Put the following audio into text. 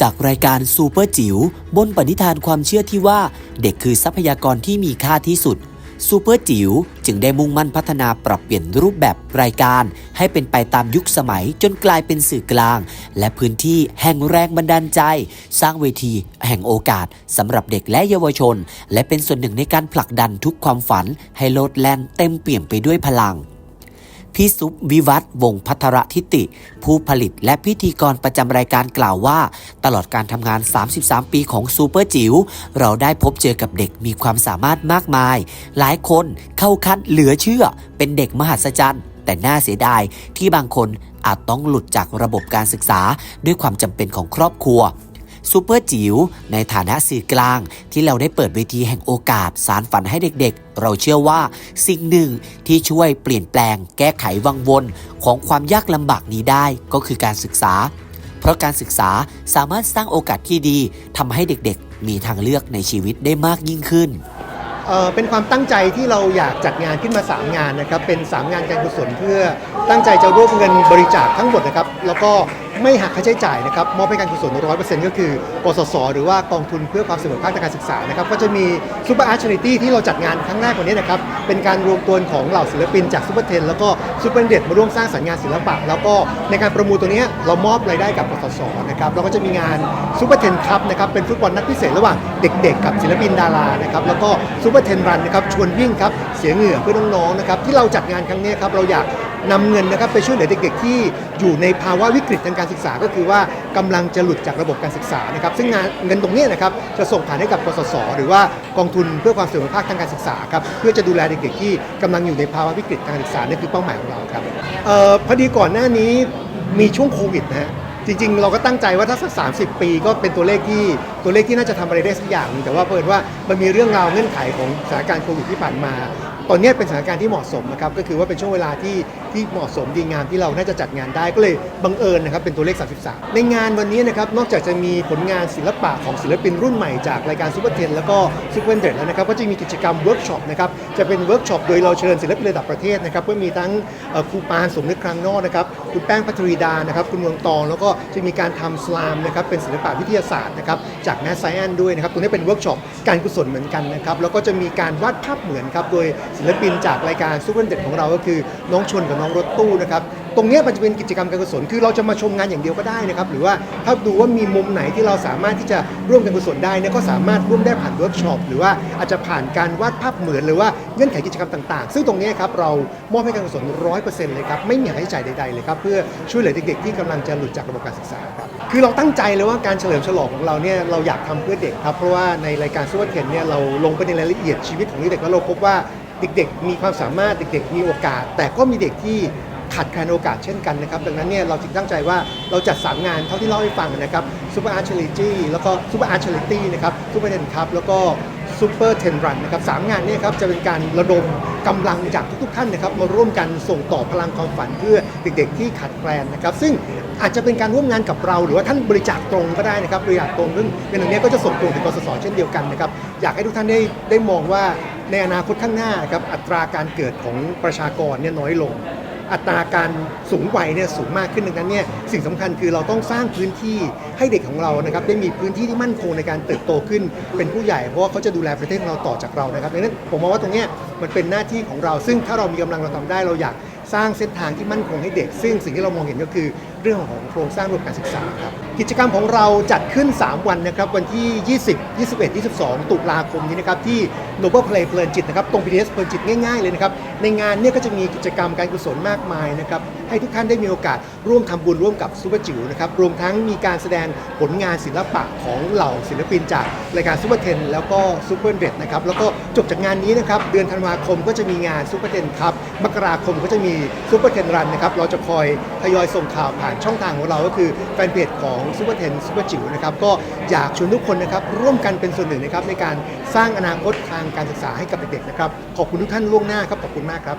จากรายการซูเปอร์จิ๋วบนปณิธานความเชื่อที่ว่า เด็กคือทรัพยากรที่มีค่าที่สุดซูเปอร์จิ๋วจึงได้มุ่งมั่นพัฒนาปรับเปลี่ยนรูปแบบรายการ ให้เป็นไปตามยุคสมัยจนกลายเป็นสื่อกลาง และพื้นที่แห่งแรงบันดาลใจ สร้างเวทีแห่งโอกาสสำหรับเด็กและเยาวชน และเป็นส่วนหนึ่งในการผลักดันทุกความฝัน ให้โลดแล่นเต็มเปี่ยมไปด้วยพลัง พี่ซุปวิวัฒวงศพัทรทิติ ผู้ผลิตและพิธีกรประจำรายการกล่าวว่า ตลอดการทำงาน 33 ปีของซูเปอร์จิ๋วเราได้พบเจอกับเด็กมีความสามารถมากมาย หลายคนเข้าคัดเหลือเชื่อ เป็นเด็กมหัศจรรย์แต่น่าเสียดายที่บางคนอาจต้องหลุดจากระบบการศึกษาด้วยความจำเป็นของครอบครัว ซูเปอร์จิ๋วในฐานะสื่อกลาง ที่เราได้เปิดเวทีแห่งโอกาสสารฝันให้เด็กๆ เราเชื่อว่าสิ่งหนึ่งที่ช่วยเปลี่ยนแปลง แก้ไขวังวนของความยากลำบากนี้ได้ก็คือการศึกษา เพราะการศึกษาสามารถสร้างโอกาสที่ดีทำให้เด็กๆ มีทางเลือกในชีวิตได้มากยิ่งขึ้นเป็นความตั้งใจที่เราอยากจัดงานขึ้นมา 3 งานนะครับ เป็น 3 งานการกุศลเพื่อตั้งใจจะรวบเงินบริจาคทั้งหมดนะครับ แล้วก็ ไม่หักค่าใช้จ่ายนะครับมอบให้การกุศลร้อยเปอร์เซ็นต์ก็คือกสศหรือว่ากองทุนเพื่อความเสมอภาคทางการศึกษานะครับก็จะมีซูเปอร์อาร์ตชาริตี้ที่เราจัดงานครั้งแรกวันนี้นะครับเป็นการรวมตัวของเหล่าศิลปินจากซูเปอร์เทนแล้วก็ซูเปอร์เด็ดมาร่วมสร้างสรรค์งานศิลปะ แล้วก็ในการประมูลตัวนี้เรามอบรายได้กับกสศนะครับแล้วก็จะมีงานซูเปอร์เทนครับนะครับเป็นฟุตบอลนัดพิเศษระหว่างเด็ก ๆ กับศิลปินดารานะครับแล้วก็ซูเปอร์เทนรันนะครับชวนวิ่งครับเสียเหงื่อเพื่อน้องๆนะครับที่เราจัดงานครั้งนี้ครับเราอยาก นำเงินนะครับไปช่วยเหลือเด็กๆ ที่อยู่ในภาวะวิกฤตทางการศึกษา ก็คือว่ากำลังจะหลุดจากระบบการศึกษานะครับซึ่งงานเงินตรงนี้นะครับจะส่งผ่านให้กับกสศหรือว่ากองทุนเพื่อความเสมอภาคทางการศึกษาครับเพื่อจะดูแลเด็กๆ ที่กำลังอยู่ในภาวะวิกฤตทางการศึกษานี่คือเป้าหมายของเราครับออพอดีก่อนหน้านี้มีช่วงโควิดนะฮะ จริง ๆ เราก็ตั้งใจว่าถ้าสักสาปี ก็เป็นตัวเลขที่ตัวเลขที่น่าจะทำอะไรได้สักอย่างหนึงแต่ว่าเพิ่นว่ามันมีเรื่องราวเงื่อนไขของสถานการณ์โควิดที่ผ่านมา ตอนนี้เป็นสถานการณ์ที่เหมาะสมนะครับก็คือว่าเป็นช่วงเวลาที่ที่เหมาะสมดีงามที่เราน่าจะจัดงานได้ก็เลยบังเอิญนะครับเป็นตัวเลข 33 ในงานวันนี้นะครับนอกจากจะมีผลงานศิลปะของศิลปินรุ่นใหม่จากรายการซูเปอร์เทนแล้วก็ซูเปอร์เดแล้วนะครับก็จะมีกิจกรรมเวิร์กช็อปนะครับจะเป็นเวิร์กช็อปโดยเราเชิญศิลปินระดับประเทศนะครับเพื่อมีทั้งครูปานสมนึกครั้งนอกนะครับคุณแป้งพัทรีดานะครับคุณเมืองตองแล้วก็จะมีการทำสลามนะครับเป็นศิลปะวิทยาศาสตร์นะครับจากแมสไซแอนด้วยนะครับตรงนี้เป็นเวิร์กช็อปการกุศลเหมือนกันนะครับแล้วก็จะมีการวาดภาพเหมือนครับโดยศิลปินจากรายการซูเปอร์เด็ดของเราก็คือน้องชนกับน้องรถตู้นะครับ ตรงเนี้ยมันจะเป็นกิจกรรมการกุศลคือเราจะมาชมงานอย่างเดียวก็ได้นะครับหรือว่าถ้าดูว่ามีมุมไหนที่เราสามารถที่จะร่วมกันกุศลได้เนี่ยก็สามารถร่วมได้ผ่านเวิร์กช็อปหรือว่าอาจจะผ่านการวาดภาพเหมือนหรือว่าเงื่อนไขกิจกรรมต่างๆ ซึ่งตรงเนี้ยครับเรามอบให้การกุศลร้อยเปอร์เซ็นต์เลยครับไม่มีค่าใช้จ่ายใดๆเลยครับเพื่อช่วยเหลือเด็กๆที่กำลังจะหลุดจากระบบการศึกษาครับคือเราตั้งใจเลยว่าการเฉลิมฉลองของเราเนี่ยเราอยากทำเพื่อเด็กครับเพราะว่าในรายการซูเปอร์เทนเนี่ยเราลงไปในรายละเอียดชีวิตของเด็กแล้วเราพบว่าเด็กๆ มีความสามารถเด็กๆ มีโอกาส แต่ก็มีเด็กที่ ขาดแคลนโอกาสเช่นกันนะครับ ดังนั้นเนี่ยเราจึงตั้งใจว่าเราจัด3งานเท่าที่เล่าให้ฟังนะครับซูเปอร์อาร์ช r ริตี้แล้วก็ซูเปอร์อาร์ช r ริตี้นะครับซูเปอร์เทนคัพแล้วก็ซูเปอร์เทนรันนะครับสามงานนี้ครับจะเป็นการระดมกำลังจากทุกๆท่านนะครับมาร่วมกันส่งต่อพลังความฝันเพื่อเด็กๆที่ขาดแคลนนะครับ ซึ่งอาจจะเป็นการร่วมงานกับเรา หรือว่าท่านบริจาคตรงก็ได้นะครับ บริจาคตรงซึ่งเงินตรงนี้ก็จะส่งตรงถึงกสศเช่นเดียวกันนะครับ อยากให้ทุกท่านได้ได้มองว่าในอนาคตข้างหน้าครับอัตราการเกิดของประชากรเนี่ยน้อยลง อัตราการสูงวัยเนี่ยสูงมากขึ้นดังนั้นเนี่ยสิ่งสำคัญคือเราต้องสร้างพื้นที่ให้เด็กของเรานะครับได้มีพื้นที่ที่มั่นคงในการเติบโตขึ้น เป็นผู้ใหญ่เพราะว่าเขาจะดูแลประเทศของเราต่อจากเรานะครับดังนั้นผมมองว่าตรงเนี้ยมันเป็นหน้าที่ของเรา ซึ่งถ้าเรามีกำลังเราทำได้เราอยากสร้างเส้นทางที่มั่นคงให้เด็ก ซึ่งสิ่งที่เรามองเห็นก็คือเรื่องของโครงสร้างระบบการศึกษาครับกิจกรรมของเราจัดขึ้น 3 วันนะครับ วันที่ 20 21 22 ตุลาคมนี้นะครับ ที่ Noble Play เพลินจิตนะครับ ตรง PTS เพลินจิตง่ายๆเลยนะครับ ในงานเนี่ยก็จะมีกิจกรรมการกุศลมากมายนะครับ ให้ทุกท่านได้มีโอกาสร่วมทำบุญร่วมกับซูเปอร์จิ๋วนะครับ รวมทั้งมีการแสดงผลงานศิลปะของเหล่าศิลปินจากรายการซูเปอร์เทนแล้วก็ซูเปอร์เดนะครับ แล้วก็จบจากงานนี้นะครับ เดือนธันวาคมก็จะมีงานซูเปอร์เทนครับ มกราคมก็จะมีซูเปอร์เทนรันนะครับ เราจะคอยทยอยส่งข่าวผ่านช่องทางของเราก็คือแฟนเพจของซูเปอร์เทนซูเปอร์จิ๋วนะครับก็อยากชวนทุกคนนะครับร่วมกันเป็นส่วนหนึ่งนะครับในการสร้างอนาคตทางการศึกษาให้กับเด็กๆนะครับขอบคุณทุกท่านล่วงหน้าครับขอบคุณมากครับ